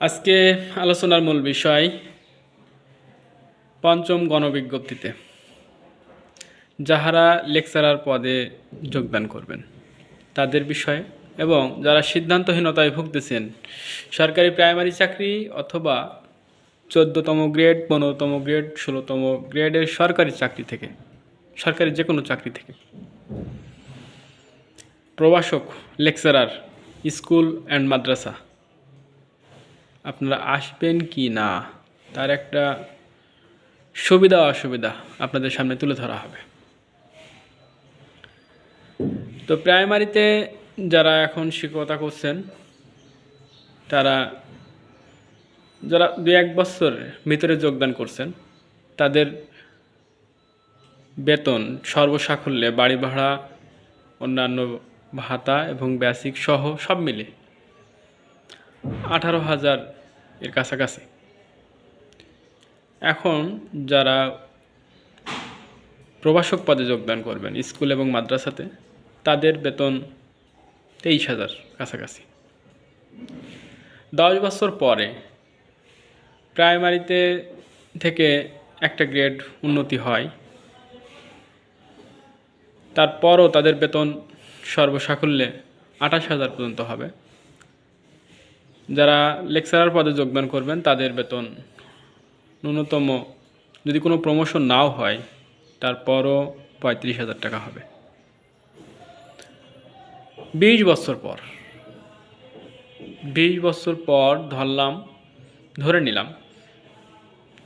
আজকে আলোচনার মূল বিষয় পঞ্চম গণবিজ্ঞপ্তিতে, যাহারা লেকচারার পদে যোগদান করবেন তাদের বিষয়ে এবং যারা সিদ্ধান্তহীনতায় ভুগতেছেন, সরকারি প্রাইমারি চাকরি অথবা চোদ্দোতম গ্রেড, পনেরোতম গ্রেড, ষোলোতম গ্রেডের সরকারি চাকরি থেকে, সরকারি যে কোনো চাকরি থেকে প্রবাসক লেকচারার, স্কুল অ্যান্ড মাদ্রাসা আপনারা আসবেন কি না, তার একটা সুবিধা অসুবিধা আপনাদের সামনে তুলে ধরা হবে। তো প্রাইমারিতে যারা এখন শিক্ষকতা করছেন, তারা যারা দু এক বছর ভিতরে যোগদান করছেন, তাদের বেতন, সর্বসাকুল্যে বাড়ি ভাড়া, অন্যান্য ভাতা এবং বেসিক সহ সব মিলে আঠারো হাজার এর কাছাকাছি। এখন যারা প্রভাষক পদে যোগদান করবেন স্কুল এবং মাদ্রাসাতে, তাদের বেতন তেইশ হাজার কাছাকাছি। দশ বছর পরে প্রাইমারিতে থেকে একটা গ্রেড উন্নতি হয়। তারপরও তাদের বেতন সর্বসাকুল্যে আঠাশ হাজার পর্যন্ত হবে। যারা লেকচারার পদে যোগদান করবেন, তাদের বেতন ন্যূনতম যদি কোনো প্রমোশন নাও হয়, তারপরও পঁয়ত্রিশ হাজার টাকা হবে। বিশ বছর পর, বিশ বছর পর ধরলাম, ধরে নিলাম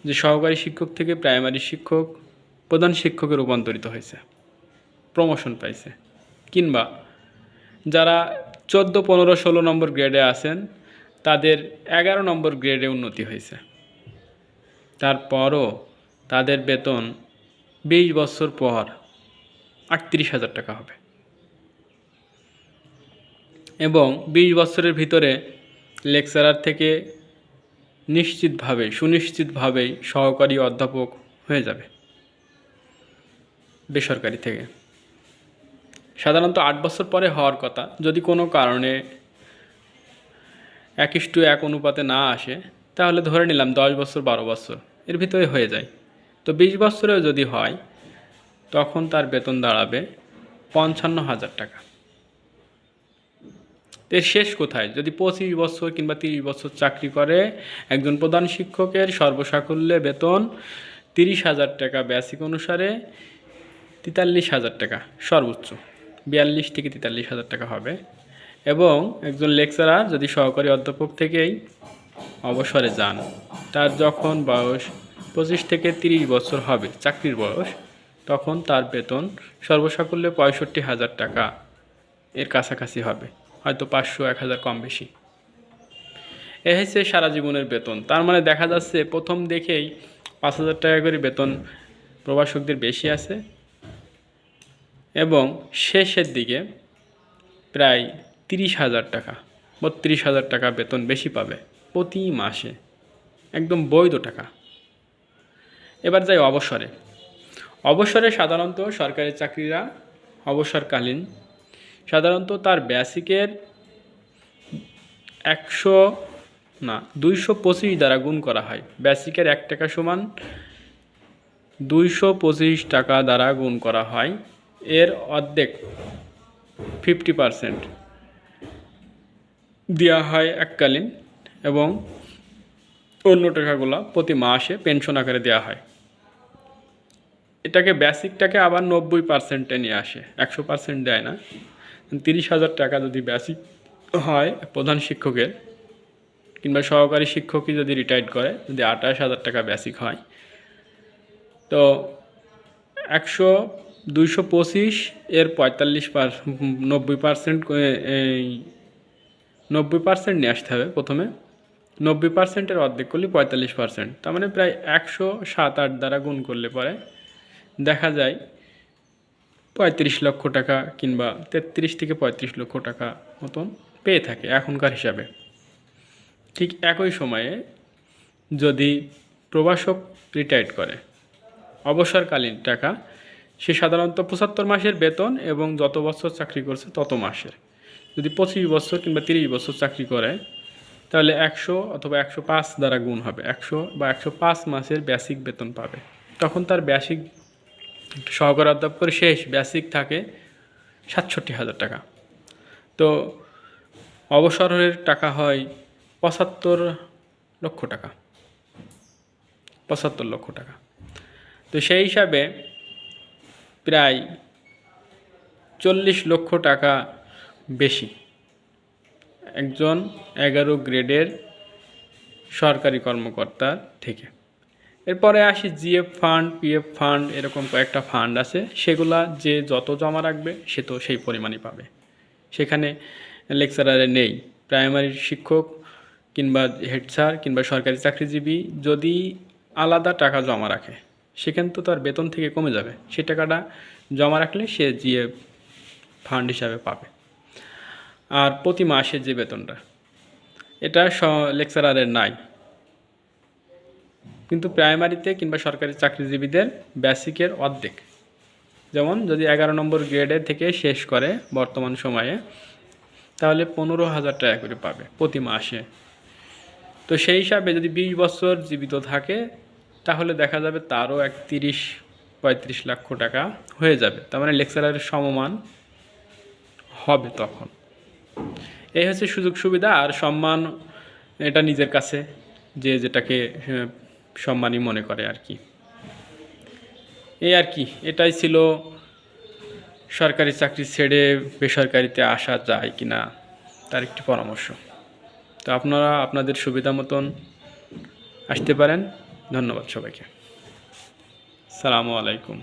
যে সহকারী শিক্ষক থেকে প্রাইমারি শিক্ষক, প্রধান শিক্ষকে রূপান্তরিত হয়েছে প্রমোশন পাইছে। কিংবা যারা চোদ্দ, পনেরো, ষোলো নম্বর গ্রেডে আছেন তাদের এগারো নম্বর গ্রেডে উন্নতি হয়েছে। তারপরও তাদের বেতন বিশ বছর পর আটত্রিশ হাজার টাকা হবে। এবং বিশ বছরের ভিতরে লেকচারার থেকে নিশ্চিতভাবে সুনিশ্চিতভাবেই সহকারী অধ্যাপক হয়ে যাবে বেসরকারি থেকে। সাধারণত আট বছর পরে হওয়ার কথা। যদি কোনো কারণে এক ইস্টু এক অনুপাতে না আসে, তাহলে ধরে নিলাম দশ বছর, বারো বছর, এর ভিতরে হয়ে যায়। তো বিশ বছরেও যদি হয়, তখন তার বেতন দাঁড়াবে পঞ্চান্ন হাজার টাকা। এর শেষ কোথায়? যদি পঁচিশ বছর কিংবা তিরিশ বছর চাকরি করে, একজন প্রধান শিক্ষকের সর্বসাকুল্যে বেতন তিরিশ হাজার টাকা বেসিক অনুসারে তেতাল্লিশ হাজার টাকা সর্বোচ্চ। বিয়াল্লিশ থেকে তেতাল্লিশ হাজার টাকা হবে। এবং একজন লেকচারার যদি সহকারী অধ্যাপক থেকেই অবসরে যান, তার যখন বয়স পঁচিশ থেকে তিরিশ বছর হবে, চাকরির বয়স, তখন তার বেতন সর্বসাকুল্যে পঁয়ষট্টি হাজার টাকা এর কাছাকাছি হবে, হয়তো পাঁচশো এক হাজার কম বেশি। এ হচ্ছে সারা জীবনের বেতন। তার মানে দেখা যাচ্ছে প্রথম দেখেই পাঁচ হাজার টাকা করে বেতন প্রবাসকদের বেশি আছে এবং শেষের দিকে প্রায় তিরিশ হাজার টাকা, বত্রিশ হাজার টাকা বেতন বেশি পাবে প্রতি মাসে, একদম বৈধ টাকা। এবার যাই অবসরে। অবসরে সাধারণত সরকারি চাকরিরা অবসরকালীন, সাধারণত তার বেসিকের একশো না, দুইশো পঁচিশ দ্বারা গুণ করা হয়। বেসিকের এক টাকা সমান দুইশো পঁচিশ টাকা দ্বারা গুণ করা হয়। এর অর্ধেক ফিফটি পারসেন্ট দেওয়া হয় এককালীন এবং অন্য টাকাগুলো প্রতি মাসে পেনশন আকারে দেওয়া হয়। এটাকে বেসিকটাকে আবার নব্বই পার্সেন্টে নিয়ে আসে, একশো পার্সেন্ট দেয় না। তিরিশ হাজার টাকা যদি বেসিক হয় প্রধান শিক্ষকের, কিংবা সহকারী শিক্ষকই যদি রিটায়ার্ড করে, যদি আঠাশ হাজার টাকা বেসিক হয়। তো একশো দুইশো পঁচিশ এর পঁয়তাল্লিশ পার নব্বই পার্সেন্ট এই নব্বই পার্সেন্ট নিয়ে আসতে হবে প্রথমে। নব্বই পার্সেন্টের অর্ধেক করলে পঁয়তাল্লিশ পার্সেন্ট তার মানে প্রায় একশো সাত আট দ্বারা গুণ করলে পরে দেখা যায় পঁয়ত্রিশ লক্ষ টাকা কিংবা তেত্রিশ থেকে পঁয়ত্রিশ লক্ষ টাকা মতন পেয়ে থাকে এখনকার হিসাবে। ঠিক একই সময়ে যদি প্রবাসক রিটায়ার্ড করে, অবসরকালীন টাকা, সে সাধারণত পঁচাত্তর মাসের বেতন এবং যত বছর চাকরি করছে তত মাসের। যদি পঁচিশ বছর কিংবা তিরিশ বছর চাকরি করে, তাহলে একশো অথবা একশো পাঁচ দ্বারা গুণ হবে। একশো বা একশো পাঁচ মাসের বেসিক বেতন পাবে। তখন তার বেসিক সহকারী অধ্যাপকের শেষ বেসিক থাকে সাতষট্টি হাজার টাকা। তো অবসরের টাকা হয় পঁচাত্তর লক্ষ টাকা। পঁচাত্তর লক্ষ টাকা। তো সেই হিসাবে প্রায় চল্লিশ লক্ষ টাকা বেশি। একজন এগারো গ্রেডের সরকারি কর্মকর্তার থেকে। এরপরে আসি জিএফ ফান্ড, পিএফ ফান্ড, এরকম কয়েকটা ফান্ড আছে। সেগুলা যে যত জমা রাখবে, সে তো সেই পরিমাণই পাবে। সেখানে লেকচারারে নেই। প্রাইমারি শিক্ষক কিংবা হেড স্যার কিংবা সরকারি চাকরিজীবী যদি আলাদা টাকা জমা রাখে, সেখানে তো তার বেতন থেকে কমে যাবে। সেই টাকাটা জমা রাখলে সে জিএফ ফান্ড হিসাবে পাবে। আর প্রতি মাসে যে বেতনটা, এটা স লেকচারারের নাই। কিন্তু প্রাইমারিতে কিংবা সরকারি চাকরিজীবীদের বেসিকের অর্ধেক। যেমন যদি এগারো নম্বর গ্রেডে থেকে শেষ করে বর্তমান সময়ে, তাহলে পনেরো হাজার টাকা করে পাবে প্রতি মাসে। তো সেই হিসাবে যদি বিশ বছর জীবিত থাকে, তাহলে দেখা যাবে তারও এক তিরিশ, পঁয়ত্রিশ লক্ষ টাকা হয়ে যাবে। তার মানে লেকচারারের সমমান হবে তখন। এই হচ্ছে সুযোগ সুবিধা আর সম্মান এটা নিজের কাছে, যে যেটাকে সম্মানই মনে করে আর কি। এই আর কি, এটাই ছিল সরকারি চাকরি ছেড়ে বেসরকারিতে আসা যায় কি না তার একটি পরামর্শ। তো আপনারা আপনাদের সুবিধা মতন আসতে পারেন। ধন্যবাদ সবাইকে। সালামু আলাইকুম।